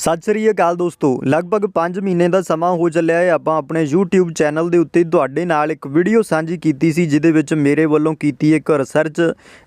ਸਤਿ ਸ੍ਰੀ ਅਕਾਲ ਦੋਸਤੋ। ਲਗਭਗ 5 ਮਹੀਨੇ ਦਾ ਸਮਾਂ ਹੋ ਚੱਲਿਆ ਹੈ। ਆਪਾਂ ਆਪਣੇ YouTube ਚੈਨਲ ਦੇ ਉੱਤੇ ਤੁਹਾਡੇ ਨਾਲ ਇੱਕ ਵੀਡੀਓ ਸਾਂਝੀ ਕੀਤੀ ਸੀ, ਜਿਹਦੇ ਵਿੱਚ ਮੇਰੇ ਵੱਲੋਂ ਕੀਤੀ ਇੱਕ ਰਿਸਰਚ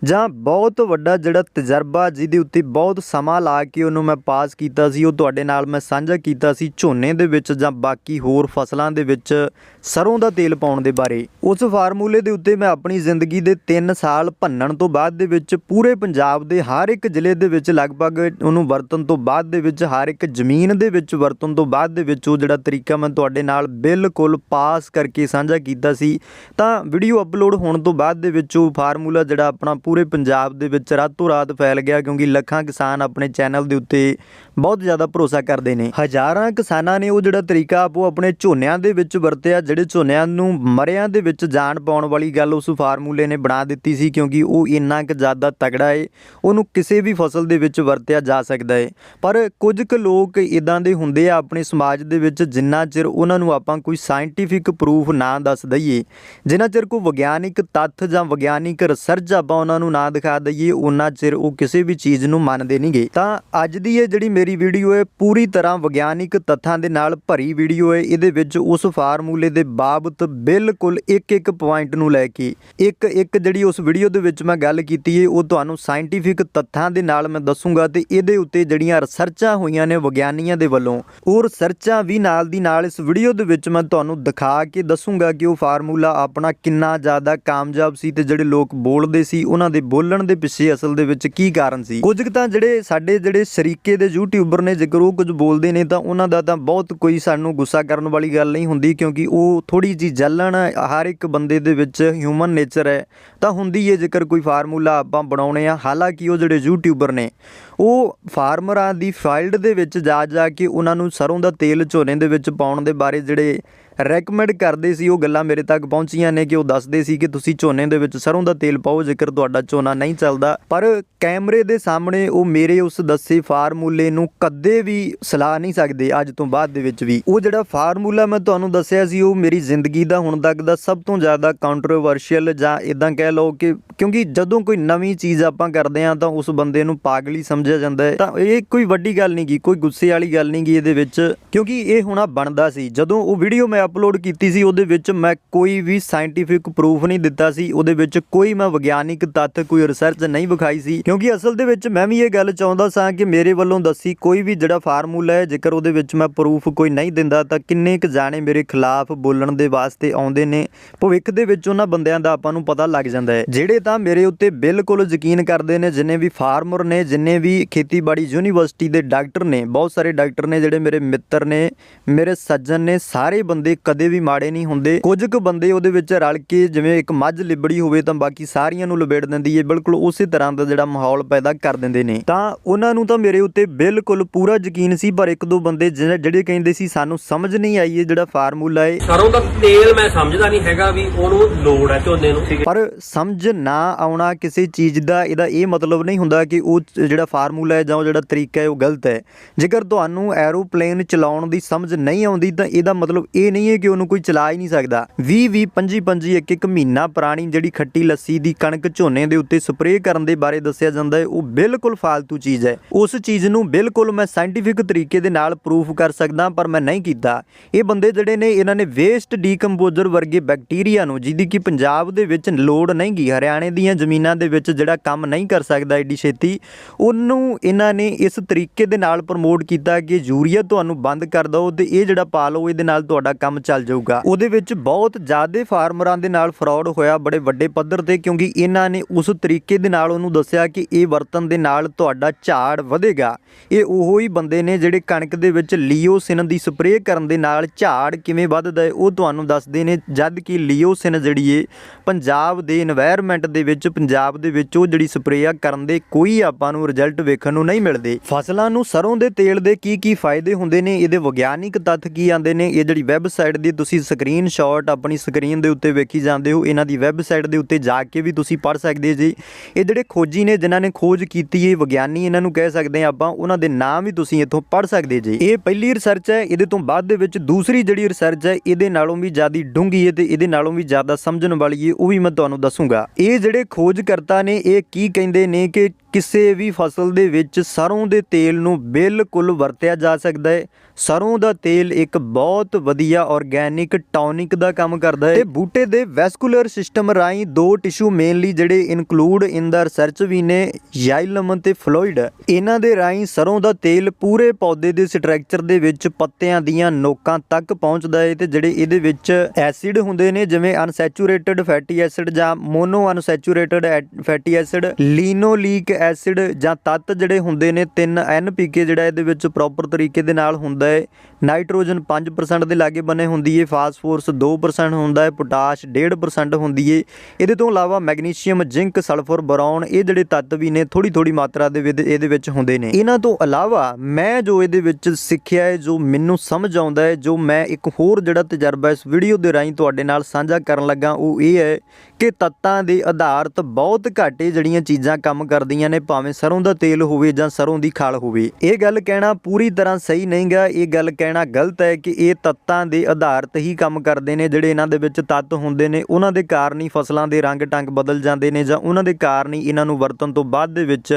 ਜਾਂ ਬਹੁਤ ਵੱਡਾ ਜਿਹੜਾ ਤਜਰਬਾ, ਜਿਹਦੇ ਉੱਤੇ ਬਹੁਤ ਸਮਾਂ ਲਾ ਕੇ ਉਹਨੂੰ ਮੈਂ ਪਾਸ ਕੀਤਾ ਸੀ, ਉਹ ਤੁਹਾਡੇ ਨਾਲ ਮੈਂ ਸਾਂਝਾ ਕੀਤਾ ਸੀ ਝੋਨੇ ਦੇ ਵਿੱਚ ਜਾਂ ਬਾਕੀ ਹੋਰ ਫਸਲਾਂ ਦੇ ਵਿੱਚ ਸਰੋਂ ਦਾ ਤੇਲ ਪਾਉਣ ਦੇ ਬਾਰੇ। ਉਸ ਫਾਰਮੂਲੇ ਦੇ ਉੱਤੇ ਮੈਂ ਆਪਣੀ ਜ਼ਿੰਦਗੀ ਦੇ 3 ਸਾਲ ਭੰਨਣ ਤੋਂ ਬਾਅਦ ਦੇ ਵਿੱਚ ਪੂਰੇ ਪੰਜਾਬ ਦੇ ਹਰ ਇੱਕ ਜ਼ਿਲ੍ਹੇ ਦੇ ਵਿੱਚ ਲਗਭਗ ਉਹਨੂੰ ਵਰਤਣ ਤੋਂ ਬਾਅਦ ਦੇ ਵਿੱਚ ਹਰ ਇੱਕ ਜ਼ਮੀਨ ਦੇ ਵਿੱਚ ਵਰਤਣ ਤੋਂ ਬਾਅਦ ਦੇ ਵਿੱਚ ਉਹ ਜਿਹੜਾ ਤਰੀਕਾ ਮੈਂ ਤੁਹਾਡੇ ਨਾਲ ਬਿਲਕੁਲ ਪਾਸ ਕਰਕੇ ਸਾਂਝਾ ਕੀਤਾ ਸੀ, ਤਾਂ ਵੀਡੀਓ ਅਪਲੋਡ ਹੋਣ ਤੋਂ ਬਾਅਦ ਦੇ ਵਿੱਚ ਉਹ ਫਾਰਮੂਲਾ ਜਿਹੜਾ ਆਪਣਾ ਪੂਰੇ ਪੰਜਾਬ ਦੇ ਵਿੱਚ ਰਾਤੋਂ ਰਾਤ ਫੈਲ ਗਿਆ ਕਿਉਂਕਿ ਲੱਖਾਂ ਕਿਸਾਨ ਆਪਣੇ ਚੈਨਲ ਦੇ ਉੱਤੇ ਬਹੁਤ ਜ਼ਿਆਦਾ ਭਰੋਸਾ ਕਰਦੇ ਨੇ। ਹਜ਼ਾਰਾਂ ਕਿਸਾਨਾਂ ਨੇ ਉਹ ਜਿਹੜਾ ਤਰੀਕਾ ਆਪੋ ਆਪਣੇ ਝੋਨਿਆਂ ਦੇ ਵਿੱਚ ਵਰਤਿਆ, ਜਿਹੜੇ ਝੋਨਿਆਂ ਨੂੰ ਮਰਿਆਂ ਦੇ ਵਿੱਚ ਜਾਣ ਪਾਉਣ ਵਾਲੀ ਗੱਲ ਉਸ ਫਾਰਮੂਲੇ ਨੇ ਬਣਾ ਦਿੱਤੀ ਸੀ ਕਿਉਂਕਿ ਉਹ ਇੰਨਾ ਕੁ ਜ਼ਿਆਦਾ ਤਗੜਾ ਏ, ਉਹਨੂੰ ਕਿਸੇ ਵੀ ਫਸਲ ਦੇ ਵਿੱਚ ਵਰਤਿਆ ਜਾ ਸਕਦਾ ਏ। ਪਰ ਕੁਝ ਕੁ ਲੋਕ ਇਦਾਂ ਦੇ ਹੁੰਦੇ ਆ ਆਪਣੇ ਸਮਾਜ ਦੇ ਵਿੱਚ, ਜਿੰਨਾ ਚਿਰ ਉਹਨਾਂ ਨੂੰ ਆਪਾਂ ਕੋਈ ਸਾਇੰਟੀਫਿਕ ਪ੍ਰੂਫ ਨਾ ਦੱਸ ਦਈਏ, ਜਿੰਨਾ ਚਿਰ ਕੋਈ ਵਿਗਿਆਨਿਕ ਤੱਥ ਜਾਂ ਵਿਗਿਆਨਿਕ ਰਿਸਰਚ ਆਪਾਂ ਉਹਨਾਂ ਨੂੰ ਨਾ ਦਿਖਾ ਦਈਏ ਉਹਨਾਂ ਚਿਰ ਉਹ ਕਿਸੇ ਵੀ ਚੀਜ਼ ਨੂੰ ਮੰਨਦੇ ਨਹੀਂਗੇ ਤਾਂ ਅੱਜ ਦੀ ਇਹ ਜਿਹੜੀ ਮੇਰੀ ਵੀਡੀਓ ਹੈ, ਪੂਰੀ ਤਰ੍ਹਾਂ ਵਿਗਿਆਨਿਕ ਤੱਥਾਂ ਦੇ ਨਾਲ ਭਰੀ ਵੀਡੀਓ ਹੈ। ਇਹਦੇ ਵਿੱਚ ਉਸ ਫਾਰਮੂਲੇ ਦੇ ਬਾਬਤ ਬਿਲਕੁਲ ਇੱਕ ਇੱਕ ਪੁਆਇੰਟ ਨੂੰ ਲੈ ਕੇ ਇੱਕ ਇੱਕ ਜਿਹੜੀ ਉਸ ਵੀਡੀਓ ਦੇ ਵਿੱਚ ਮੈਂ ਗੱਲ ਕੀਤੀ ਹੈ, ਉਹ ਤੁਹਾਨੂੰ ਸਾਇੰਟੀਫਿਕ ਤੱਥਾਂ ਦੇ ਨਾਲ ਮੈਂ ਦੱਸੂਗਾ ਤੇ ਇਹਦੇ ਉੱਤੇ ਜਿਹੜੀਆਂ ਰਿਸਰਚਾਂ ਹੋਈਆਂ ਨੇ ਵਿਗਿਆਨੀਆਂ ਦੇ ਵੱਲੋਂ ਉਹ ਰਿਸਰਚਾਂ ਵੀ ਨਾਲ ਦੀ ਨਾਲ ਇਸ ਵੀਡੀਓ ਦੇ ਵਿੱਚ ਮੈਂ ਤੁਹਾਨੂੰ ਦਿਖਾ ਕੇ ਦੱਸੂਗਾ ਕਿ ਉਹ ਫਾਰਮੂਲਾ ਆਪਣਾ ਕਿੰਨਾ ਜ਼ਿਆਦਾ ਕਾਮਯਾਬ ਸੀ ਤੇ ਜਿਹੜੇ ਲੋਕ ਬੋਲਦੇ ਸੀ, ਉਹਨਾਂ ਦੇ ਬੋਲਣ ਦੇ ਪਿੱਛੇ ਅਸਲ ਦੇ ਵਿੱਚ ਕੀ ਕਾਰਨ ਸੀ। ਕੁਝ ਕੁ ਤਾਂ ਜਿਹੜੇ ਸਾਡੇ ਜਿਹੜੇ ਸ਼ਰੀਕੇ ਦੇ ਯੂਟਿਊਬਰ ਨੇ, ਜੇਕਰ ਉਹ ਕੁਝ ਬੋਲਦੇ ਨੇ ਤਾਂ ਉਹਨਾਂ ਦਾ ਤਾਂ ਬਹੁਤ ਕੋਈ ਸਾਨੂੰ ਗੁੱਸਾ ਕਰਨ ਵਾਲੀ ਗੱਲ ਨਹੀਂ ਹੁੰਦੀ ਕਿਉਂਕਿ ਉਹ ਥੋੜੀ ਜੀ ਜਲਣ, ਹਰ ਇੱਕ ਬੰਦੇ ਦੇ ਵਿੱਚ ਹਿਊਮਨ ਨੇਚਰ ਹੈ। ਤਾਂ ਹੁੰਦੀ ਹੈ ਜੇਕਰ ਕੋਈ ਫਾਰਮੂਲਾ ਆਪਾਂ ਬਣਾਉਣੇ ਆ, ਹਾਲਾਂਕਿ ਉਹ ਜਿਹੜੇ ਯੂਟਿਊਬਰ ਨੇ ਉਹ ਫਾਰਮਰਾਂ ਦੀ ਫਾਈਲਡ ਦੇ ਵਿੱਚ ਜਾ ਜਾ ਕੇ ਉਹਨਾਂ ਨੂੰ ਸਰੋਂ ਦਾ ਤੇਲ ਝੋਨੇ ਦੇ ਵਿੱਚ ਪਾਉਣ ਦੇ ਬਾਰੇ ਜਿਹੜੇ ਰეკਮੈਂਡ ਕਰਦੇ ਸੀ, ਉਹ ਗੱਲਾਂ ਮੇਰੇ ਤੱਕ ਪਹੁੰਚੀਆਂ ਨੇ ਕਿ ਉਹ ਦੱਸਦੇ ਸੀ ਕਿ ਤੁਸੀਂ ਝੋਨੇ ਦੇ ਵਿੱਚ ਸਰੋਂ ਦਾ ਤੇਲ ਪਾਓ, ਜੇਕਰ ਤੁਹਾਡਾ ਝੋਨਾ ਨਹੀਂ ਚੱਲਦਾ। ਪਰ ਕੈਮਰੇ ਦੇ ਸਾਹਮਣੇ ਉਹ ਮੇਰੇ ਉਸ ਦੱਸੇ ਫਾਰਮੂਲੇ ਨੂੰ ਕਦੇ ਵੀ ਸਲਾਹ ਨਹੀਂ ਸਕਦੇ, ਅੱਜ ਤੋਂ ਬਾਅਦ ਦੇ ਵਿੱਚ ਵੀ। ਉਹ ਜਿਹੜਾ ਫਾਰਮੂਲਾ ਮੈਂ ਤੁਹਾਨੂੰ ਦੱਸਿਆ ਸੀ, ਉਹ ਮੇਰੀ ਜ਼ਿੰਦਗੀ ਦਾ ਹੁਣ ਤੱਕ ਦਾ ਸਭ ਤੋਂ ਜ਼ਿਆਦਾ ਕੰਟਰੋਵਰਸ਼ੀਅਲ ਜਾਂ ਇਦਾਂ ਕਹਿ ਲਓ ਕਿ ਕਿਉਂਕਿ ਜਦੋਂ ਕੋਈ ਨਵੀਂ ਚੀਜ਼ ਆਪਾਂ ਕਰਦੇ ਹਾਂ, ਤਾਂ ਉਸ ਬੰਦੇ ਨੂੰ ਪਾਗਲੀ ਸਮਝਿਆ ਜਾਂਦਾ ਹੈ। ਤਾਂ ਇਹ ਕੋਈ ਵੱਡੀ ਗੱਲ ਨਹੀਂ ਗੀ, ਕੋਈ ਗੁੱਸੇ ਵਾਲੀ ਗੱਲ ਨਹੀਂ ਗੀ ਇਹਦੇ ਵਿੱਚ, ਕਿਉਂਕਿ ਇਹ ਹੋਣਾ ਬਣਦਾ ਸੀ। ਜਦੋਂ ਉਹ ਵੀਡੀਓ ਮੈਂ ਅਪਲੋਡ ਕੀਤੀ ਸੀ, ਉਹਦੇ ਵਿੱਚ ਮੈਂ ਕੋਈ ਵੀ ਸਾਇੰਟੀਫਿਕ ਪ੍ਰੂਫ ਨਹੀਂ ਦਿੱਤਾ ਸੀ। ਉਹਦੇ ਵਿੱਚ ਕੋਈ ਮੈਂ ਵਿਗਿਆਨਿਕ ਤੱਥ, ਕੋਈ ਰਿਸਰਚ ਨਹੀਂ ਵਿਖਾਈ ਸੀ। ਕਿਉਂਕਿ ਅਸਲ ਦੇ ਵਿੱਚ ਮੈਂ ਵੀ ਇਹ ਗੱਲ ਚਾਹੁੰਦਾ ਸਾਂ ਕਿ ਮੇਰੇ ਵੱਲੋਂ ਦੱਸੀ ਕੋਈ ਵੀ ਜਿਹੜਾ ਫਾਰਮੂਲਾ ਹੈ, ਜੇਕਰ ਉਹਦੇ ਵਿੱਚ ਮੈਂ ਪ੍ਰੂਫ ਕੋਈ ਨਹੀਂ ਦਿੰਦਾ, ਤਾਂ ਕਿੰਨੇ ਕੁ ਜਾਣੇ ਮੇਰੇ ਖਿਲਾਫ ਬੋਲਣ ਦੇ ਵਾਸਤੇ ਆਉਂਦੇ ਨੇ। ਭਵਿੱਖ ਦੇ ਵਿੱਚ ਉਹਨਾਂ ਬੰਦਿਆਂ ਦਾ ਆਪਾਂ ਨੂੰ ਪਤਾ ਲੱਗ ਜਾਂਦਾ ਹੈ। ਜਿਹੜੇ ਤਾਂ ਮੇਰੇ ਉੱਤੇ ਬਿਲਕੁਲ ਯਕੀਨ ਕਰਦੇ ਨੇ, ਜਿੰਨੇ ਵੀ ਫਾਰਮਰ ਨੇ, ਜਿੰਨੇ ਵੀ ਖੇਤੀਬਾੜੀ ਯੂਨੀਵਰਸਿਟੀ ਦੇ ਡਾਕਟਰ ਨੇ, ਬਹੁਤ ਸਾਰੇ ਡਾਕਟਰ ਨੇ, ਜਿਹੜੇ ਮੇਰੇ ਮਿੱਤਰ ਨੇ, ਮੇਰੇ ਸੱਜਣ ਨੇ, ਸਾਰੇ ਬੰਦੇ ਕਦੇ ਵੀ ਮਾੜੇ ਨਹੀਂ ਹੁੰਦੇ। ਕੁਝ ਕੁ ਬੰਦੇ ਉਹਦੇ ਵਿੱਚ ਰਲ ਕੇ ਜਿਵੇਂ ਇੱਕ ਮੱਝ ਲਿਬੜੀ ਹੋਵੇ ਤਾਂ ਬਾਕੀ ਸਾਰੀਆਂ ਨੂੰ ਲਬੇੜ ਦਿੰਦੀ ਹੈ ਬਿਲਕੁਲ ਉਸੇ ਤਰ੍ਹਾਂ ਦਾ ਜਿਹੜਾ ਮਾਹੌਲ ਪੈਦਾ ਕਰ ਦਿੰਦੇ ਨੇ। ਤਾਂ ਉਹਨਾਂ ਨੂੰ ਤਾਂ ਮੇਰੇ ਉੱਤੇ ਬਿਲਕੁਲ ਪੂਰਾ ਯਕੀਨ ਸੀ ਪਰ ਇੱਕ ਦੋ ਬੰਦੇ ਜਿਹੜੇ ਕਹਿੰਦੇ ਸੀ ਸਾਨੂੰ ਸਮਝ ਨਹੀਂ ਆਈ ਇਹ ਜਿਹੜਾ ਫਾਰਮੂਲਾ ਹੈ ਸਰੋਂ ਦਾ ਤੇਲ ਮੈਂ ਸਮਝਦਾ ਨਹੀਂ ਹੈਗਾ ਵੀ ਉਹਨੂੰ ਲੋੜ ਹੈ ਝੋਨੇ ਨੂੰ। ਪਰ ਸਮਝ ਨਾ ਆਉਣਾ ਕਿਸੇ ਚੀਜ਼ ਦਾ ਇਹਦਾ ਇਹ ਮਤਲਬ ਨਹੀਂ ਹੁੰਦਾ ਕਿ ਉਹ ਜਿਹੜਾ ਫਾਰਮੂਲਾ ਹੈ ਜਾਂ ਉਹ ਜਿਹੜਾ ਤਰੀਕਾ ਹੈ ਉਹ ਗਲਤ ਹੈ ਜੇਕਰ ਤੁਹਾਨੂੰ ਐਰੋਪਲੇਨ ਚਲਾਉਣ ਦੀ ਸਮਝ ਨਹੀਂ ਆਉਂਦੀ ਤਾਂ ਇਹਦਾ ਮਤਲਬ ਇਹ ਨਹੀਂ ਹੈ ਕਿ ਉਹਨੂੰ ਕੋਈ ਚਲਾ ਹੀ ਨਹੀਂ ਸਕਦਾ। 20 20 25 25 ਇੱਕ ਇੱਕ ਮਹੀਨਾ ਪੁਰਾਣੀ ਜਿਹੜੀ ਖੱਟੀ ਲੱਸੀ ਦੀ ਕਣਕ ਝੋਨੇ ਦੇ ਉੱਤੇ ਸਪਰੇਅ ਕਰਨ ਦੇ ਬਾਰੇ ਦੱਸਿਆ ਜਾਂਦਾ ਹੈ, ਉਹ ਬਿਲਕੁਲ ਫालतू ਚੀਜ਼ ਹੈ। ਉਸ ਚੀਜ਼ ਨੂੰ ਬਿਲਕੁਲ ਮੈਂ ਸਾਇੰਟੀਫਿਕ ਤਰੀਕੇ ਦੇ ਨਾਲ ਪ੍ਰੂਫ ਕਰ ਸਕਦਾ, ਪਰ ਮੈਂ ਨਹੀਂ ਕੀਤਾ। ਇਹ ਬੰਦੇ ਜਿਹੜੇ ਨੇ, ਇਹਨਾਂ ਨੇ ਵੇਸਟ ਡੀਕੰਪੋਜ਼ਰ ਵਰਗੇ ਬੈਕਟੀਰੀਆ ਨੂੰ, ਜਿਹਦੀ ਕਿ ਪੰਜਾਬ ਦੇ ਵਿੱਚ ਲੋੜ ਨਹੀਂ ਗਈ ਹਰਿਆਣੇ ਦੀਆਂ ਜ਼ਮੀਨਾਂ ਦੇ ਵਿੱਚ ਜਿਹੜਾ ਕੰਮ ਨਹੀਂ ਕਰ ਸਕਦਾ ਏਡੀ ਛੇਤੀ, ਉਹਨੂੰ ਇਹਨਾਂ ਨੇ ਇਸ ਤਰੀਕੇ ਦੇ ਨਾਲ ਪ੍ਰਮੋਟ ਕੀਤਾ ਕਿ ਯੂਰੀਆ ਤੁਹਾਨੂੰ ਬੰਦ ਕਰ ਦਿਓ ਤੇ ਇਹ ਜਿਹੜਾ ਪਾ ਲਓ ਇਹਦੇ ਨਾਲ ਤੁਹਾਡਾ ਕੰਮ ਕੰਮ ਚੱਲ ਜਾਊਗਾ। ਉਹਦੇ ਵਿੱਚ ਬਹੁਤ ਜ਼ਿਆਦਾ ਫਾਰਮਰਾਂ ਦੇ ਨਾਲ ਫਰਾਡ ਹੋਇਆ, ਬੜੇ ਵੱਡੇ ਪੱਧਰ ਤੇ, ਕਿਉਂਕਿ ਇਹਨਾਂ ਨੇ ਉਸ ਤਰੀਕੇ ਦੇ ਨਾਲ ਉਹਨੂੰ ਦੱਸਿਆ ਕਿ ਇਹ ਵਰਤਨ ਦੇ ਨਾਲ ਤੁਹਾਡਾ ਝਾੜ ਵਧੇਗਾ। ਇਹ ਉਹੋ ਹੀ ਬੰਦੇ ਨੇ ਜਿਹੜੇ ਕਣਕ ਦੇ ਵਿੱਚ ਲੀਓਸਿਨ ਦੀ ਸਪਰੇਅ ਕਰਨ ਦੇ ਨਾਲ ਝਾੜ ਕਿਵੇਂ ਵੱਧਦਾ ਹੈ, ਉਹ ਤੁਹਾਨੂੰ ਦੱਸਦੇ ਨੇ। ਜਦ ਕਿ ਲੀਓਸਿਨ ਜਿਹੜੀ ਏ, ਪੰਜਾਬ ਦੇ এনवायरमेंट ਦੇ ਵਿੱਚ, ਪੰਜਾਬ ਦੇ ਵਿੱਚ ਉਹ ਜਿਹੜੀ ਸਪਰੇਅ ਕਰਨ ਦੇ ਕੋਈ ਆਪਾਂ ਨੂੰ ਰਿਜ਼ਲਟ ਵੇਖਣ ਨੂੰ ਨਹੀਂ ਮਿਲਦੇ। ਫਸਲਾਂ ਨੂੰ ਸਰੋਂ ਦੇ ਤੇਲ ਦੇ ਕੀ ਕੀ ਫਾਇਦੇ ਹੁੰਦੇ ਨੇ? ਇਹਦੇ ਵਿਗਿਆਨਿਕ ਤੱਥ ਕੀ ਆਂਦੇ ਨੇ? ਇਹ ਜਿਹੜੀ ਵੈਬਸਾਈਟ ਦੀ ਤੁਸੀਂ ਸਕਰੀਨਸ਼ਾਟ ਆਪਣੀ ਸਕਰੀਨ ਦੇ ਉੱਤੇ ਵੇਖੀ ਜਾਂਦੇ ਹੋ, ਇਹਨਾਂ ਦੀ ਵੈਬਸਾਈਟ ਦੇ ਉੱਤੇ ਜਾ ਕੇ ਵੀ ਤੁਸੀਂ ਪੜ੍ਹ ਸਕਦੇ ਜੀ। ਇਹ ਜਿਹੜੇ ਖੋਜੀ ਨੇ, ਜਿਨ੍ਹਾਂ ਨੇ ਖੋਜ ਕੀਤੀ ਹੈ ਵਿਗਿਆਨੀ ਇਹਨਾਂ ਨੂੰ ਕਹਿ ਸਕਦੇ ਹਾਂ ਆਪਾਂ, ਉਹਨਾਂ ਦੇ ਨਾਮ ਵੀ ਤੁਸੀਂ ਇੱਥੋਂ ਪੜ੍ਹ ਸਕਦੇ ਜੀ। ਇਹ ਪਹਿਲੀ ਰਿਸਰਚ ਹੈ, ਇਹਦੇ ਤੋਂ ਬਾਅਦ ਦੇ ਵਿੱਚ ਦੂਸਰੀ ਜਿਹੜੀ ਰਿਸਰਚ ਹੈ, ਇਹਦੇ ਨਾਲੋਂ ਵੀ ਜ਼ਿਆਦਾ ਡੂੰਘੀ ਹੈ ਤੇ ਇਹਦੇ ਨਾਲੋਂ ਵੀ ਜ਼ਿਆਦਾ ਸਮਝਣ ਵਾਲੀ ਹੈ, ਉਹ ਵੀ ਮੈਂ ਤੁਹਾਨੂੰ ਦੱਸੂਗਾ। ਇਹ ਜਿਹੜੇ ਖੋਜਕਰਤਾ ਨੇ, ਇਹ ਕੀ ਕਹਿੰਦੇ ਨੇ ਕਿ ਕਿਸੇ ਵੀ ਫਸਲ ਦੇ ਵਿੱਚ ਸਰੋਂ ਦੇ ਤੇਲ ਨੂੰ ਬਿਲਕੁਲ ਵਰਤਿਆ ਜਾ ਸਕਦਾ ਹੈ। ਸਰੋਂ ਦਾ ਤੇਲ ਇੱਕ ਬਹੁਤ ਵਧੀਆ ਆਰਗੈਨਿਕ ਟੌਨਿਕ ਦਾ ਕੰਮ ਕਰਦਾ ਹੈ। ਤੇ ਬੂਟੇ ਦੇ ਵੈਸਕੂਲਰ ਸਿਸਟਮ ਰਾਹੀਂ ਦੋ ਟਿਸ਼ੂ ਮੇਨਲੀ ਜਿਹੜੇ ਇਨਕਲੂਡ ਇਨ ਦਾ ਰਿਸਰਚ ਵੀ ਨੇ ਜਾਈਲਮ ਤੇ ਫਲੋਇਡ ਇਹਨਾਂ ਦੇ ਰਾਹੀਂ ਸਰੋਂ ਦਾ ਤੇਲ ਪੂਰੇ ਪੌਦੇ ਦੇ ਸਟਰਕਚਰ ਦੇ ਵਿੱਚ ਪੱਤਿਆਂ ਦੀਆਂ ਨੋਕਾਂ ਤੱਕ ਪਹੁੰਚਦਾ ਹੈ ਤੇ ਜਿਹੜੇ ਇਹਦੇ ਵਿੱਚ ਐਸਿਡ ਹੁੰਦੇ ਨੇ, ਜਿਵੇਂ ਅਨਸੈਚੂਰੇਟਡ ਫੈਟੀ ਐਸਿਡ ਜਾਂ mono unsaturated fatty acid linoleic acid ਜਾਂ ਤੱਤ ਜਿਹੜੇ ਹੁੰਦੇ ਨੇ 3 ਐਨਪੀਕੇ ਜਿਹੜਾ ਇਹਦੇ ਵਿੱਚ ਪ੍ਰੋਪਰ ਤਰੀਕੇ ਦੇ ਨਾਲ ਹੁੰਦਾ ਹੈ। ਨਾਈਟ੍ਰੋਜਨ 5% ਦੇ ਲਾਗੇ ਬੰਨੇ ਹੁੰਦੀ ਹੈ, ਫਾਸਫੋਰਸ 2% ਹੁੰਦਾ ਹੈ, ਪੋਟਾਸ਼ 1.5% ਹੁੰਦੀ ਹੈ। ਇਹਦੇ ਤੋਂ ਇਲਾਵਾ ਮੈਗਨੀਸ਼ੀਅਮ, ਜ਼ਿੰਕ, ਸਲਫਰ, ਬੋਰੌਨ ਇਹ ਜਿਹੜੇ ਤੱਤ ਵੀ ਨੇ ਥੋੜੀ ਥੋੜੀ ਮਾਤਰਾ ਦੇ ਵਿੱਚ ਇਹਦੇ ਵਿੱਚ ਹੁੰਦੇ ਨੇ। ਇਹਨਾਂ ਤੋਂ ਇਲਾਵਾ ਮੈਂ ਜੋ ਇਹਦੇ ਵਿੱਚ ਸਿੱਖਿਆ ਹੈ, ਜੋ ਮੈਨੂੰ ਸਮਝ ਆਉਂਦਾ ਹੈ, ਜੋ ਮੈਂ ਇੱਕ ਹੋਰ ਜਿਹੜਾ ਤਜਰਬਾ ਇਸ ਵੀਡੀਓ ਦੇ ਰਾਹੀਂ ਤੁਹਾਡੇ ਨਾਲ ਸਾਂਝਾ ਕਰਨ ਲੱਗਾ, ਉਹ ਇਹ ਹੈ ਕਿ ਤੱਤਾਂ ਦੇ ਆਧਾਰਿਤ ਬਹੁਤ ਘਾਟੇ ਜਿਹੜੀਆਂ ਚੀਜ਼ਾਂ ਕੰਮ ਕਰਦੀਆਂ ਨੇ ਭਾਵੇਂ ਸਰੋਂ ਦਾ ਤੇਲ ਹੋਵੇ ਜਾਂ ਸਰੋਂ ਦੀ ਖਾਲ ਹੋਵੇ। ਇਹ ਗੱਲ ਕਹਿਣਾ ਪੂਰੀ ਤਰ੍ਹਾਂ ਸਹੀ ਨਹੀਂਗਾ ਇਹ ਗੱਲ ਕਹਿਣਾ ਗਲਤ ਹੈ ਕਿ ਇਹ ਤੱਤਾਂ ਦੇ ਆਧਾਰਤ ਹੀ ਕੰਮ ਕਰਦੇ ਨੇ ਜਿਹੜੇ ਇਹਨਾਂ ਦੇ ਵਿੱਚ ਤੱਤ ਹੁੰਦੇ ਨੇ। ਉਹਨਾਂ ਦੇ ਕਾਰਨ ਹੀ ਫਸਲਾਂ ਦੇ ਰੰਗ ਟੰਗ ਬਦਲ ਜਾਂਦੇ ਨੇ ਜਾਂ ਉਹਨਾਂ ਦੇ ਕਾਰਨ ਹੀ ਇਹਨਾਂ ਨੂੰ ਵਰਤਣ ਤੋਂ ਬਾਅਦ ਦੇ ਵਿੱਚ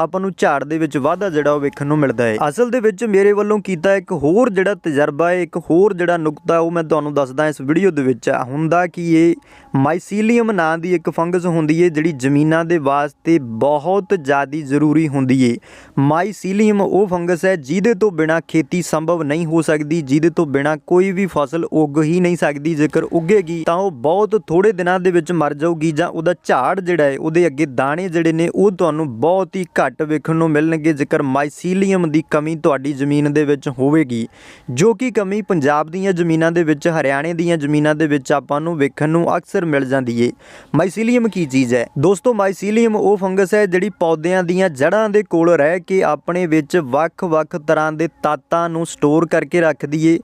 ਆਪਾਂ ਨੂੰ ਝਾੜ ਦੇ ਵਿੱਚ ਵਾਧਾ ਜਿਹੜਾ ਉਹ ਵੇਖਣ ਨੂੰ ਮਿਲਦਾ ਹੈ। ਅਸਲ ਦੇ ਵਿੱਚ ਮੇਰੇ ਵੱਲੋਂ ਕੀਤਾ ਇੱਕ ਹੋਰ ਜਿਹੜਾ ਤਜਰਬਾ ਹੈ, ਇੱਕ ਹੋਰ ਜਿਹੜਾ ਨੁਕਤਾ ਉਹ ਮੈਂ ਤੁਹਾਨੂੰ ਦੱਸਦਾ ਇਸ ਵੀਡੀਓ ਦੇ ਵਿੱਚ ਹੁੰਦਾ ਕਿ ਇਹ ਮਾਈਸੀਲੀਅਮ ਨਾਂ ਦੀ ਇੱਕ ਫੰਗਸ ਹੁੰਦੀ ਹੈ ਜਿਹੜੀ ਜ਼ਮੀਨਾਂ ਦੇ ਵਾਸਤੇ ਬਹੁਤ ਜ਼ਿਆਦਾ ਜ਼ਰੂਰੀ ਹੁੰਦੀ ਹੈ ਮਾਈਸੀਲੀਅਮ ਉਹ ਫੰਗਸ ਹੈ ਜਿਹਦੇ ਤੋਂ ਬਿਨਾ ਖੇਤੀ ਸੰਭਵ ਨਹੀਂ ਹੋ ਸਕਦੀ, ਜਿਹਦੇ ਤੋਂ ਬਿਨਾ ਕੋਈ ਵੀ ਫਸਲ ਉੱਗ ਹੀ ਨਹੀਂ ਸਕਦੀ, ਜੇਕਰ ਉੱਗੇਗੀ ਤਾਂ ਉਹ ਬਹੁਤ ਥੋੜੇ ਦਿਨਾਂ ਦੇ ਵਿੱਚ ਮਰ ਜਾਊਗੀ ਜਾਂ ਉਹਦਾ ਝਾੜ ਜਿਹੜਾ ਹੈ, ਉਹਦੇ ਅੱਗੇ ਦਾਣੇ ਜਿਹੜੇ ਨੇ ਉਹ ਤੁਹਾਨੂੰ ਬਹੁਤ ਹੀ ਘੱਟ ਘੱਟ ਵੇਖਣ ਨੂੰ ਮਿਲਣਗੇ ਜੇਕਰ ਮਾਈਸੀਲੀਅਮ ਦੀ ਕਮੀ ਤੁਹਾਡੀ ਜ਼ਮੀਨ ਦੇ ਵਿੱਚ ਹੋਵੇਗੀ, ਜੋ ਕਿ ਕਮੀ ਪੰਜਾਬ ਦੀਆਂ ਜ਼ਮੀਨਾਂ ਦੇ ਵਿੱਚ, ਹਰਿਆਣੇ ਦੀਆਂ ਜ਼ਮੀਨਾਂ ਦੇ ਵਿੱਚ ਆਪਾਂ ਨੂੰ ਵੇਖਣ ਨੂੰ ਅਕਸਰ ਮਿਲ ਜਾਂਦੀ ਏ। ਮਾਈਸੀਲੀਅਮ ਕੀ ਚੀਜ਼ ਹੈ? ਦੋਸਤੋ ਮਾਈਸੀਲੀਅਮ ਉਹ ਫੰਗਸ ਹੈ ਜਿਹੜੀ ਪੌਦਿਆਂ ਦੀਆਂ ਜੜ੍ਹਾਂ ਦੇ ਕੋਲ ਰਹਿ ਕੇ ਆਪਣੇ ਵਿੱਚ ਵੱਖ-ਵੱਖ ਤਰ੍ਹਾਂ ਦੇ ਤਾਤਾਂ ਨੂੰ ਸਟੋਰ ਕਰਕੇ ਰੱਖਦੀ ਏ।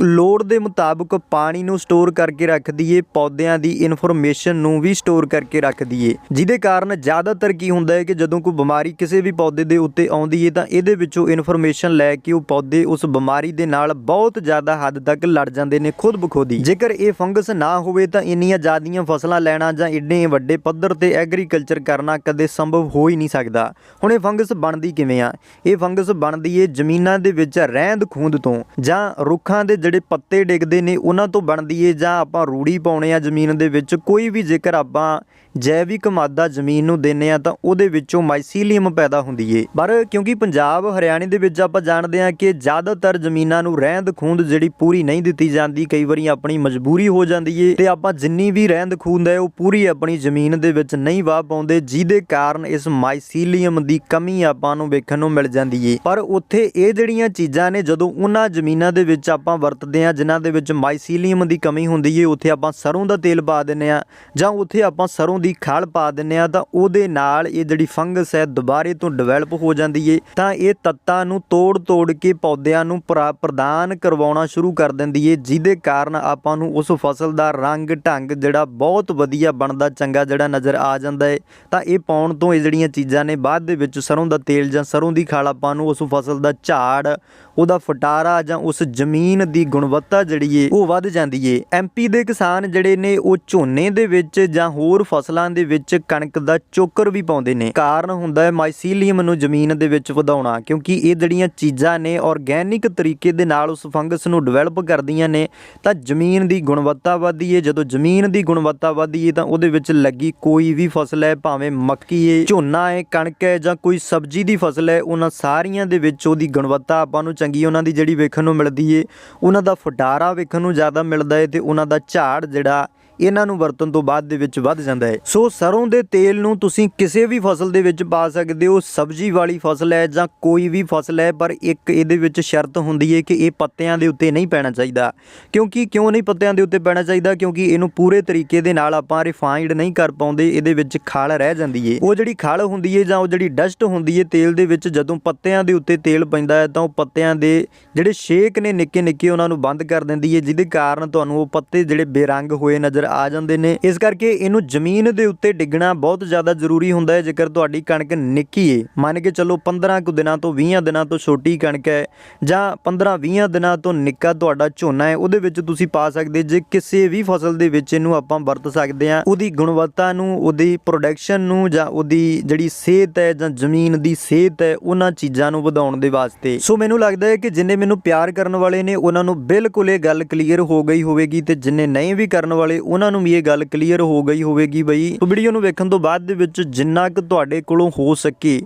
ਲੋੜ ਦੇ ਮੁਤਾਬਕ ਪਾਣੀ ਨੂੰ ਸਟੋਰ ਕਰਕੇ ਰੱਖਦੀ ਏ ਪੌਦਿਆਂ ਦੀ ਇਨਫੋਰਮੇਸ਼ਨ ਨੂੰ ਵੀ ਸਟੋਰ ਕਰਕੇ ਰੱਖਦੀ ਏ ਜਿਹਦੇ ਕਾਰਨ ਜ਼ਿਆਦਾਤਰ ਕੀ ਹੁੰਦਾ ਹੈ ਕਿ ਜਦੋਂ ਕੋਈ ਬਿਮਾਰੀ ਕਿਸੇ ਵੀ ਪੌਦੇ ਦੇ ਉੱਤੇ ਆਉਂਦੀ ਏ, ਤਾਂ ਇਹਦੇ ਵਿੱਚੋਂ ਇਨਫੋਰਮੇਸ਼ਨ ਲੈ ਕੇ ਉਹ ਪੌਦੇ ਉਸ ਬਿਮਾਰੀ ਦੇ ਨਾਲ ਬਹੁਤ ਜ਼ਿਆਦਾ ਹੱਦ ਤੱਕ ਲੜ ਜਾਂਦੇ ਨੇ ਖੁਦ ਬਖੁਦ ਹੀ। ਜੇਕਰ ਇਹ ਫੰਗਸ ਨਾ ਹੋਵੇ, ਤਾਂ ਇੰਨੀਆਂ ਜ਼ਿਆਦੀਆਂ ਫਸਲਾਂ ਲੈਣਾ ਜਾਂ ਇੰਨੇ ਵੱਡੇ ਪੱਧਰ ਤੇ ਐਗਰੀਕਲਚਰ ਕਰਨਾ ਕਦੇ ਸੰਭਵ ਹੋ ਹੀ ਨਹੀਂ ਸਕਦਾ। ਹੁਣ ਇਹ ਫੰਗਸ ਬਣਦੀ ਕਿਵੇਂ ਆ? ਇਹ ਫੰਗਸ ਬਣਦੀ ਏ ਜ਼ਮੀਨਾਂ ਦੇ ਵਿੱਚ ਰਹਿੰਦ ਖੂੰਦ ਤੋਂ ਜਾਂ ਰੁੱਖਾਂ ਦੇ ਜਿਹੜੇ ਪੱਤੇ ਡਿੱਗਦੇ ਨੇ, ਉਹਨਾਂ ਤੋਂ ਬਣਦੀ ਏ ਜਾਂ ਆਪਾਂ ਰੂੜੀ ਪਾਉਣੇ ਆ ਜ਼ਮੀਨ ਦੇ ਵਿੱਚ, ਕੋਈ ਵੀ ਜੇਕਰ ਆਪਾਂ ਜੈਵਿਕ ਮਾਦਾ ਜ਼ਮੀਨ ਨੂੰ ਦਿੰਨੇ ਆ ਤਾਂ ਉਹਦੇ ਵਿੱਚੋਂ ਮਾਈਸੀਲੀਅਮ ਪੈਦਾ ਹੁੰਦੀ ਏ। ਪਰ ਕਿਉਂਕਿ ਪੰਜਾਬ, ਹਰਿਆਣੇ ਦੇ ਵਿੱਚ ਆਪਾਂ ਜਾਣਦੇ ਆ ਕਿ ਜ਼ਿਆਦਾਤਰ ਜ਼ਮੀਨਾਂ ਨੂੰ ਰਹਿੰਦ ਖੂੰਦ ਜਿਹੜੀ ਪੂਰੀ ਨਹੀਂ ਦਿੱਤੀ ਜਾਂਦੀ, ਕਈ ਵਾਰੀ ਆਪਣੀ ਮਜਬੂਰੀ ਹੋ ਜਾਂਦੀ ਏ ਤੇ ਆਪਾਂ ਜਿੰਨੀ ਵੀ ਰਹਿੰਦ ਖੂੰਦ ਹੈ ਉਹ ਪੂਰੀ ਆਪਣੀ ਜ਼ਮੀਨ ਦੇ ਵਿੱਚ ਨਹੀਂ ਵਾਹ ਪਾਉਂਦੇ, ਜਿਹਦੇ ਕਾਰਨ ਇਸ ਮਾਈਸੀਲੀਅਮ ਦੀ ਕਮੀ ਆਪਾਂ ਨੂੰ ਵੇਖਣ ਨੂੰ ਮਿਲ ਜਾਂਦੀ ਏ। ਪਰ ਉੱਥੇ ਇਹ ਜਿਹੜੀਆਂ ਚੀਜ਼ਾਂ ਨੇ, ਜਦੋਂ ਉਹਨਾਂ ਜ਼ਮੀਨਾਂ ਦੇ ਵਿੱਚ ਆਪਾਂ ਵਰਤਦੇ ਆ ਜਿਨ੍ਹਾਂ ਦੇ ਵਿੱਚ ਮਾਈਸੀਲੀਅਮ ਦੀ ਕਮੀ ਹੁੰਦੀ ਏ, ਉੱਥੇ ਆਪਾਂ ਸਰੋਂ ਦਾ ਤੇਲ ਪਾ ਦਿੰਨੇ ਆ ਜਾਂ ਉੱਥੇ ਆਪਾਂ ਸਰੋਂ ਦੀ ਖਾਲ ਪਾ ਦਿੰਨੇ ਆ ਤਾਂ ਉਹਦੇ ਨਾਲ ਇਹ ਜਿਹੜੀ ਫੰਗਸ ਹੈ ਦੁਬਾਰੇ ਤੋਂ ਡਿਵੈਲਪ ਹੋ ਜਾਂਦੀ ਏ। ਤਾਂ ਇਹ ਤੱਤਾਂ ਨੂੰ ਤੋੜ ਤੋੜ ਕੇ ਪੌਦਿਆਂ ਨੂੰ ਪ੍ਰਦਾਨ ਕਰਵਾਉਣਾ ਸ਼ੁਰੂ ਕਰ ਦਿੰਦੀ ਏ, ਜਿਹਦੇ ਕਾਰਨ ਆਪਾਂ ਨੂੰ ਉਸ ਫਸਲ ਦਾ ਰੰਗ ਢੰਗ ਜਿਹੜਾ ਬਹੁਤ ਵਧੀਆ ਬਣਦਾ, ਚੰਗਾ ਜਿਹੜਾ ਨਜ਼ਰ ਆ ਜਾਂਦਾ ਏ। ਤਾਂ ਇਹ ਪਾਉਣ ਤੋਂ ਇਹ ਜਿਹੜੀਆਂ ਚੀਜ਼ਾਂ ਨੇ ਬਾਅਦ ਦੇ ਵਿੱਚ ਸਰੋਂ ਦਾ ਤੇਲ ਜਾਂ ਸਰੋਂ ਦੀ ਖਾਲ ਆਪਾਂ ਨੂੰ ਉਸ ਫਸਲ ਦਾ ਝਾੜ, ਉਹਦਾ ਫਟਾਰਾ ਜਾਂ ਉਸ ਜ਼ਮੀਨ ਦੀ ਗੁਣਵੱਤਾ ਜਿਹੜੀ ਏ, ਉਹ ਵੱਧ ਜਾਂਦੀ ਏ। ਐਮਪੀ ਦੇ ਕਿਸਾਨ ਜਿਹੜੇ ਨੇ ਉਹ ਝੋਨੇ ਦੇ ਵਿੱਚ ਜਾਂ ਹੋਰ ਫਸਲ ਫਸਲਾਂ ਦੇ ਵਿੱਚ ਕਣਕ ਦਾ ਚੋਕਰ ਵੀ ਪਾਉਂਦੇ ਨੇ। ਕਾਰਨ ਹੁੰਦਾ ਹੈ ਮਾਈਸੀਲੀਅਮ ਨੂੰ ਜ਼ਮੀਨ ਦੇ ਵਿੱਚ ਵਧਾਉਣਾ, ਕਿਉਂਕਿ ਇਹ ਜਿਹੜੀਆਂ ਚੀਜ਼ਾਂ ਨੇ ਆਰਗੈਨਿਕ ਤਰੀਕੇ ਦੇ ਨਾਲ ਉਸ ਫੰਗਸ ਨੂੰ ਡਿਵੈਲਪ ਕਰਦੀਆਂ ਨੇ, ਤਾਂ ਜ਼ਮੀਨ ਦੀ ਗੁਣਵੱਤਾ ਵਧਦੀ ਹੈ ਜਦੋਂ ਜ਼ਮੀਨ ਦੀ ਗੁਣਵੱਤਾ ਵਧਦੀ ਹੈ ਤਾਂ ਉਹਦੇ ਵਿੱਚ ਲੱਗੀ ਕੋਈ ਵੀ ਫਸਲ ਹੈ, ਭਾਵੇਂ ਮੱਕੀ ਹੈ ਝੋਨਾ ਹੈ ਕਣਕ ਹੈ ਜਾਂ ਕੋਈ ਸਬਜ਼ੀ ਦੀ ਫਸਲ ਹੈ, ਉਹਨਾਂ ਸਾਰੀਆਂ ਦੇ ਵਿੱਚ ਉਹਦੀ ਗੁਣਵੱਤਾ ਆਪਾਂ ਨੂੰ ਚੰਗੀ ਉਹਨਾਂ ਦੀ ਜਿਹੜੀ ਵੇਖਣ ਨੂੰ ਮਿਲਦੀ ਏ। ਉਹਨਾਂ ਦਾ ਫਟਾਰਾ ਵੇਖਣ ਨੂੰ ਜ਼ਿਆਦਾ ਮਿਲਦਾ ਏ ਤੇ ਉਹਨਾਂ ਦਾ ਝਾੜ ਜਿਹੜਾ ਇਹਨਾਂ ਨੂੰ ਵਰਤਣ ਤੋਂ ਬਾਅਦ ਦੇ ਵਿੱਚ ਵੱਧ ਜਾਂਦਾ ਹੈ। ਸੋ ਸਰੋਂ ਦੇ ਤੇਲ ਨੂੰ ਤੁਸੀਂ ਕਿਸੇ ਵੀ ਫਸਲ ਦੇ ਵਿੱਚ ਪਾ ਸਕਦੇ ਹੋ। ਸਬਜ਼ੀ ਵਾਲੀ ਫਸਲ ਹੈ ਜਾਂ ਕੋਈ ਵੀ ਫਸਲ ਹੈ, ਪਰ ਇੱਕ ਇਹਦੇ ਵਿੱਚ ਸ਼ਰਤ ਹੁੰਦੀ ਹੈ ਕਿ ਇਹ ਪੱਤਿਆਂ ਦੇ ਉੱਤੇ ਨਹੀਂ ਪੈਣਾ ਚਾਹੀਦਾ। ਕਿਉਂਕਿ ਕਿਉਂ ਨਹੀਂ ਪੱਤਿਆਂ ਦੇ ਉੱਤੇ ਪੈਣਾ ਚਾਹੀਦਾ? ਕਿਉਂਕਿ ਇਹਨੂੰ ਪੂਰੇ ਤਰੀਕੇ ਦੇ ਨਾਲ ਆਪਾਂ ਰਿਫਾਈਨਡ ਨਹੀਂ ਕਰ ਪਾਉਂਦੇ। ਇਹਦੇ ਵਿੱਚ ਖਾਲ ਰਹਿ ਜਾਂਦੀ ਏ। ਉਹ ਜਿਹੜੀ ਖਾਲ ਹੁੰਦੀ ਏ ਜਾਂ ਉਹ ਜਿਹੜੀ ਡਸਟ ਹੁੰਦੀ ਏ ਤੇਲ ਦੇ ਵਿੱਚ, ਜਦੋਂ ਪੱਤਿਆਂ ਦੇ ਉੱਤੇ ਤੇਲ ਪੈਂਦਾ ਹੈ, ਤਾਂ ਉਹ ਪੱਤਿਆਂ ਦੇ ਜਿਹੜੇ ਸ਼ੇਕ ਨੇ ਨਿੱਕੇ ਨਿੱਕੇ ਉਹਨਾਂ ਨੂੰ ਬੰਦ ਕਰ ਦਿੰਦੀ ਏ, ਜਿਹਦੇ ਕਾਰਨ ਤੁਹਾਨੂੰ ਉਹ ਪੱਤੇ ਜਿਹੜੇ ਬੇਰੰਗ ਹੋਏ ਨਜ਼ਰ ਨਜ਼ਰ ਆ ਜਾਂਦੇ ਨੇ। ਇਸ ਕਰਕੇ ਇਹਨੂੰ ਜ਼ਮੀਨ ਦੇ ਉੱਤੇ ਡਿੱਗਣਾ ਬਹੁਤ ਜ਼ਿਆਦਾ ਜ਼ਰੂਰੀ ਹੁੰਦਾ ਹੈ। ਜੇਕਰ ਤੁਹਾਡੀ ਕਣਕ ਨਿੱਕੀ ਏ, ਮੰਨ ਕੇ ਚੱਲੋ 15 ਕੁ ਦਿਨਾਂ ਤੋਂ 20 ਦਿਨਾਂ ਤੋਂ ਛੋਟੀ ਕਣਕ ਹੈ, ਜਾਂ 15-20 ਦਿਨਾਂ ਤੋਂ ਨਿੱਕਾ ਤੁਹਾਡਾ ਝੋਨਾ ਹੈ, ਉਹਦੇ ਵਿੱਚ ਤੁਸੀਂ ਪਾ ਸਕਦੇ ਜੇ ਕਿਸੇ ਵੀ ਫਸਲ ਦੇ ਵਿੱਚ ਇਹਨੂੰ ਆਪਾਂ ਵਰਤ ਸਕਦੇ ਹਾਂ। ਉਹਦੀ ਗੁਣਵੱਤਾ ਨੂੰ, ਉਹਦੀ ਪ੍ਰੋਡਕਸ਼ਨ ਨੂੰ, ਜਾਂ ਉਹਦੀ ਜਿਹੜੀ ਸਿਹਤ ਹੈ, ਜਾਂ ਜ਼ਮੀਨ ਦੀ ਸਿਹਤ ਹੈ, ਉਹਨਾਂ ਚੀਜ਼ਾਂ ਨੂੰ ਵਧਾਉਣ ਦੇ ਵਾਸਤੇ। ਸੋ ਮੈਨੂੰ ਲੱਗਦਾ ਹੈ ਕਿ ਜਿੰਨੇ ਮੈਨੂੰ ਪਿਆਰ ਕਰਨ ਵਾਲੇ ਨੇ, ਉਹਨਾਂ ਨੂੰ ਬਿਲਕੁਲ ਇਹ ਗੱਲ ਕਲੀਅਰ ਹੋ ਗਈ ਹੋਵੇਗੀ ਤੇ ਜਿੰਨੇ ਨਹੀਂ ਵੀ ਕਰਨ ਵਾਲੇ ਉਹਨਾਂ ਨੂੰ ਵੀ ਇਹ ਗੱਲ ਕਲੀਅਰ ਹੋ ਗਈ ਹੋਵੇਗੀ ਬਈ ਵੀਡੀਓ ਨੂੰ ਵੇਖਣ ਤੋਂ ਬਾਅਦ ਦੇ ਵਿੱਚ ਜਿੰਨਾ ਕੁ ਤੁਹਾਡੇ ਕੋਲੋਂ ਹੋ ਸਕੇ,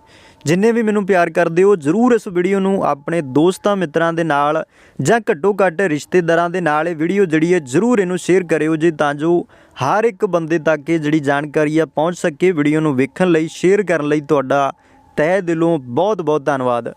ਜਿੰਨੇ ਵੀ ਮੈਨੂੰ ਪਿਆਰ ਕਰਦੇ ਹੋ, ਜਰੂਰ ਇਸ ਵੀਡੀਓ ਨੂੰ ਆਪਣੇ ਦੋਸਤਾਂ, ਮਿੱਤਰਾਂ ਦੇ ਨਾਲ ਜਾਂ ਘੱਟੋ ਘੱਟ ਰਿਸ਼ਤੇਦਾਰਾਂ ਦੇ ਨਾਲ ਇਹ ਵੀਡੀਓ ਜਿਹੜੀ ਹੈ, ਜਰੂਰ ਇਹਨੂੰ ਸ਼ੇਅਰ ਕਰਿਓ ਜੀ, ਤਾਂ ਜੋ ਹਰ ਇੱਕ ਬੰਦੇ ਤੱਕ ਇਹ ਜਿਹੜੀ ਜਾਣਕਾਰੀ ਆ ਪਹੁੰਚ ਸਕੇ ਵੀਡੀਓ ਨੂੰ ਵੇਖਣ ਲਈ ਸ਼ੇਅਰ ਕਰਨ ਲਈ ਤੁਹਾਡਾ ਤਹਿ ਦਿਲੋਂ ਬਹੁਤ ਬਹੁਤ ਧੰਨਵਾਦ।